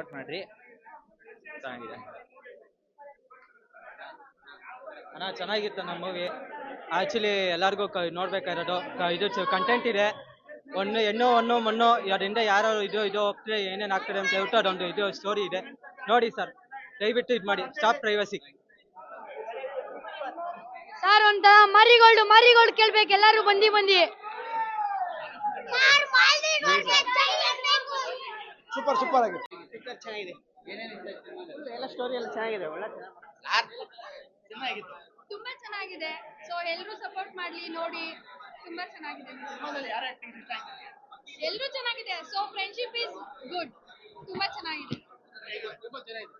Support ಮಾಡ್ರಿ. ಚೆನ್ನಾಗಿದೆ. ಅಣ್ಣ ಚೆನ್ನಾಗಿತ್ತು ನಮ್ಮ ಮೂವಿ ಆ್ಯಕ್ಚುಲಿ ಎಲ್ಲರಿಗೂ ಕ ನೋಡ್ಬೇಕಾಗಿರೋದು ಕ- ಇದು ಕಂಟೆಂಟ್ ಇದೆ. ಒಂದು ಹೆಣ್ಣು ಒಣ್ಣು ಮಣ್ಣು ಅದರಿಂದ ಯಾರು ಇದು ಇದು ಹೋಗ್ತಾರೆ ಏನೇನು ಆಗ್ತದೆ ಅಂತ ಹೇಳ್ಬಿಟ್ಟು ಅದೊಂದು ಇದು ಸ್ಟೋರಿ ಇದೆ. ನೋಡಿ ಸರ್ ದಯವಿಟ್ಟು ಇದು ಮಾಡಿ. ಸ್ಟಾಪ್ ಪ್ರೈವಸಿ ಸರ್ ಒಂದ ಮರಿಗೋಲ್ಡ್ ಮರಿಗೋಲ್ಡ್ ಕೇಳ್ಬೇಕು. ಎಲ್ಲರೂ ಬಂದಿ ಬಂದಿ. ಸೂಪರ್ ಸೂಪರ್ ಆಗಿದೆ. ತುಂಬಾ ಚೆನ್ನಾಗಿದೆ. ಸೊ ಎಲ್ಲರೂ ಸಪೋರ್ಟ್ ಮಾಡ್ಲಿ ನೋಡಿ. ತುಂಬಾ ಚೆನ್ನಾಗಿದೆ ಎಲ್ಲರೂ ಚೆನ್ನಾಗಿದೆ. ಸೊ ಫ್ರೆಂಡ್ಶಿಪ್ ಇಸ್ ಗುಡ್ ತುಂಬಾ ಚೆನ್ನಾಗಿದೆ. ತುಂಬಾ ಚೆನ್ನಾಗಿದೆ.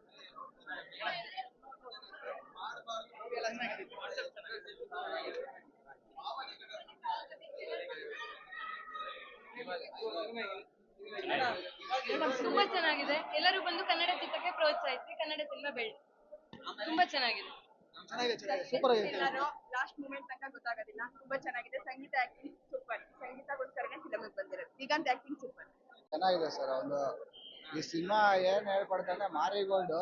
ಎಲ್ಲರೂ ಬಂದು ಕನ್ನಡ ಚಿತ್ರಕ್ಕೆ ಪ್ರೋತ್ಸಾಹಿಸಿ ಕನ್ನಡ ಸಿನಿಮಾ ಬೆಳಿ ತುಂಬಾ ಚೆನ್ನಾಗಿದೆ. ಸೂಪರ್ ಆಗಿದೆ. ಲಾಸ್ಟ್ ಮೂಮೆಂಟ್ ತನಕ ಗೊತ್ತಾಗೋದಿಲ್ಲ. ತುಂಬಾ ಚೆನ್ನಾಗಿದೆ. ಸಂಗೀತ ಆಕ್ಟಿಂಗ್ ಸೂಪರ್ ಸಂಗೀತಗೋಸ್ಕರನೇ ಫಿಲಮ್ ಬಂದಿರೋದು. ದಿಗಂತ್ ಆಕ್ಟಿಂಗ್ ಸೂಪರ್ ಚೆನ್ನಾಗಿದೆ ಸರ್ ಒಂದು ಈ ಸಿನಿಮಾ ಏನ್ ಹೇಳ್ಕೊಡ್ತಂದ್ರೆ ಮಾರಿಗೋಲ್ಡ್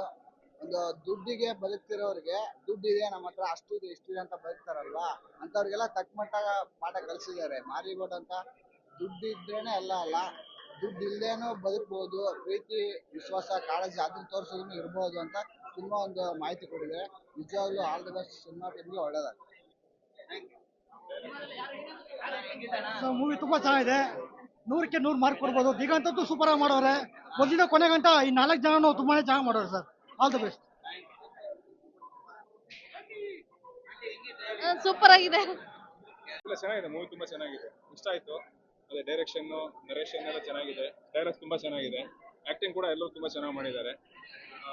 ಒಂದು ದುಡ್ಡಿಗೆ ಬದುಕ್ತಿರೋರಿಗೆ ದುಡ್ಡಿದೆ ನಮ್ಮ ಹತ್ರ ಅಷ್ಟು ಇದೆ ಇಷ್ಟು ಇದೆ ಅಂತ ಬದುಕ್ತಾರಲ್ವಾ? ಅಂತವ್ರಿಗೆಲ್ಲ ತಕ್ಕ ಮಟ್ಟ ಪಾಠ ಕಲಿಸಿದ್ದಾರೆ. ಮಾರಿಗೋಲ್ಡ್ ಅಂತ ದುಡ್ಡು ಇದ್ರೇನೆ ಎಲ್ಲ ಅಲ್ಲ. ದುಡ್ಡು ಇಲ್ದೇನು ಬದುಕ್ಬೋದು. ಪ್ರೀತಿ ವಿಶ್ವಾಸ ಕಾಳಜಿ ಅದನ್ನ ತೋರಿಸೋದನ್ನು ಇರ್ಬೋದು ಅಂತ ಸಿನಿಮಾ ಒಂದು ಮಾಹಿತಿ ಕೊಟ್ಟಿದೆ ನಿಜವಾಗ್ಲೂ ಆಲ್ ದ ಬೆಸ್ಟ್ ಸಿನಿಮಾ ಟೀಮ್ಗೆ ಒಳ್ಳೇದಾಗ್ತದೆ ಮೂವಿ ತುಂಬಾ ಚೆನ್ನಾಗಿದೆ. ನೂರಕ್ಕೆ ನೂರು ಮಾರ್ಕ್ ಕೊಡ್ಬೋದು. ದಿಗಂತದ್ದು ಅಂತೂ ಸೂಪರ್ ಆಗಿ ಮಾಡೋರೆ. ಮೊದಲಿನ ಕೊನೆಗಂಟ ಈ ನಾಲ್ಕು ಜನ ತುಂಬಾನೇ ಚೆನ್ನಾಗಿ ಮಾಡೋರು sir all the best super ಆಗಿದೆ. ಚೆನ್ನಾಗಿದೆ. ಮೂವಿ ತುಂಬಾ ಚೆನ್ನಾಗಿದೆ. ಇಷ್ಟ ಆಯ್ತು. ಅದೇ ಡೈರೆಕ್ಷನ್ ನರೇಷನ್ ಎಲ್ಲ ಚೆನ್ನಾಗಿದೆ. ಡೈಲಾಗ್ ತುಂಬಾ ಚೆನ್ನಾಗಿದೆ. ಆಕ್ಟಿಂಗ್ ಕೂಡ ಎಲ್ಲರೂ ತುಂಬಾ ಚೆನ್ನಾಗಿ ಮಾಡಿದ್ದಾರೆ. ಆ,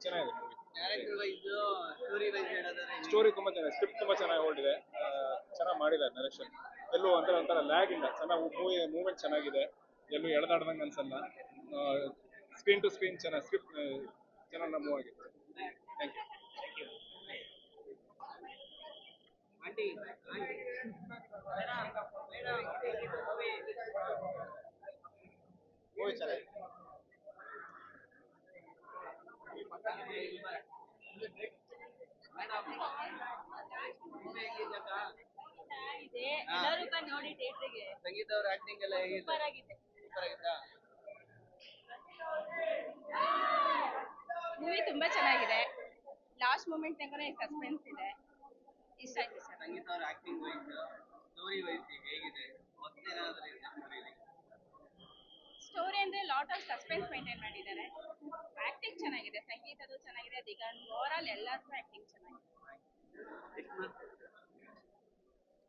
ಚೆನ್ನಾಗಿದೆ ಮೂವಿ ಸ್ಟೋರಿ ತುಂಬಾ ಚೆನ್ನಾಗಿದೆ. ಸ್ಕ್ರಿಪ್ಟ್ ತುಂಬಾ ಚೆನ್ನಾಗಿ ಹೊರಟಿದೆ. ಚೆನ್ನಾಗಿ ಮಾಡಿದ್ದಾರೆ ನರೇಷನ್ ಎಲ್ಲೂ ಒಂಥರ ಒಂಥರ ಲ್ಯಾಗ್ ಇಲ್ಲ. ಚೆನ್ನಾಗಿ ಮೂವಿ ಮೂವ್ಮೆಂಟ್ ಚೆನ್ನಾಗಿದೆ. ಎಲ್ಲೂ ಎಳೆದಾಡ್ದಂಗೆ ಅನ್ಸಲ್ಲ. ಸ್ಕ್ರೀನ್ ಟು ಸ್ಕ್ರೀನ್ ಚೆನ್ನಾಗಿ ಸ್ಕ್ರಿಪ್ಟ್ ಚೆನ್ನಾಗಿ ಮೂವ್ ಆಗಿದೆ ಥ್ಯಾಂಕ್ ಯು ಮೂವಿ ಚೆನ್ನಾಗಿದೆ ಎಲ್ಲರೂ ಬಂದು ನೋಡಿ ಥಿಯೇಟ್ರಿಗೆ ಸಂಗೀತ ಅವ್ರ ಆಕ್ಟಿಂಗ್ ಎಲ್ಲ ಹೇಗಿದೆ? ಸೂಪರ್ ಆಗಿದೆ. ಸೂಪರ್ ಆಗಿತ್ತಾ ಮೂವಿ ತುಂಬಾ ಚೆನ್ನಾಗಿದೆ. ಲಾಸ್ಟ್ ಮೂಮೆಂಟ್ ತನಕ ಸಸ್ಪೆನ್ಸ್ ಇದೆ. ಇಷ್ಟ ಆಯ್ತು ಸರ್. ಸಂಗೀತ ಅವ್ರ ಆಕ್ಟಿಂಗ್ ವೈಸ್ ಸ್ಟೋರಿ ವೈಸ್ ಹೇಗಿದೆ? ಹೊಸದೇನಾದ್ರೂ ಇದೆ ಸ್ಟೋರಿಲಿ ಸ್ಟೋರಿ ಅಂದ್ರೆ ಲಾಟ್ ಆಫ್ ಸಸ್ಪೆನ್ಸ್ ಮೇಂಟೈನ್ ಮಾಡಿದ್ದಾರೆ. ಆಕ್ಟಿಂಗ್ ಚೆನ್ನಾಗಿದೆ ಸಂಗೀತದ್ದು ಚೆನ್ನಾಗಿದೆ ದಿಗಂತ್ ಓವರ್ ಆಲ್ ಎಲ್ಲಾರ್ದು ಆಕ್ಟಿಂಗ್ ಚೆನ್ನಾಗಿದೆ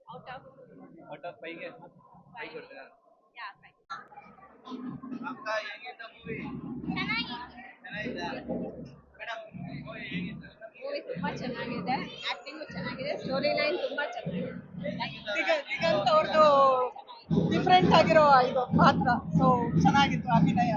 ಔಟ್ ಆಫ್ ಔಟ್ ಆಫ್ ಫೈವ್ಗೆ ಫೈವ್ ಕೊಡ್ತೀರಾ? ಯಾ ಫೈವ್ ಅಕ್ಕ ಹೇಗಿತ್ತ ಮೂವಿ ಚೆನ್ನಾಗಿದೆ ಮೇಡಮ್ ಮೂವಿ ಹೇಗಿತ್ತು? ಮೂವಿ ತುಂಬಾ ಚೆನ್ನಾಗಿದೆ ಆಕ್ಟಿಂಗು ಚೆನ್ನಾಗಿದೆ ಸ್ಟೋರಿ ಲೈನ್ ತುಂಬಾ ಚೆನ್ನಾಗಿದೆ. ದಿಗಂತ್ ಅವ್ರದ್ದು ಆಗಿರೋ ಇದು ಪಾತ್ರ. ಸೊ ಚೆನ್ನಾಗಿತ್ತು ಅಭಿನಯ.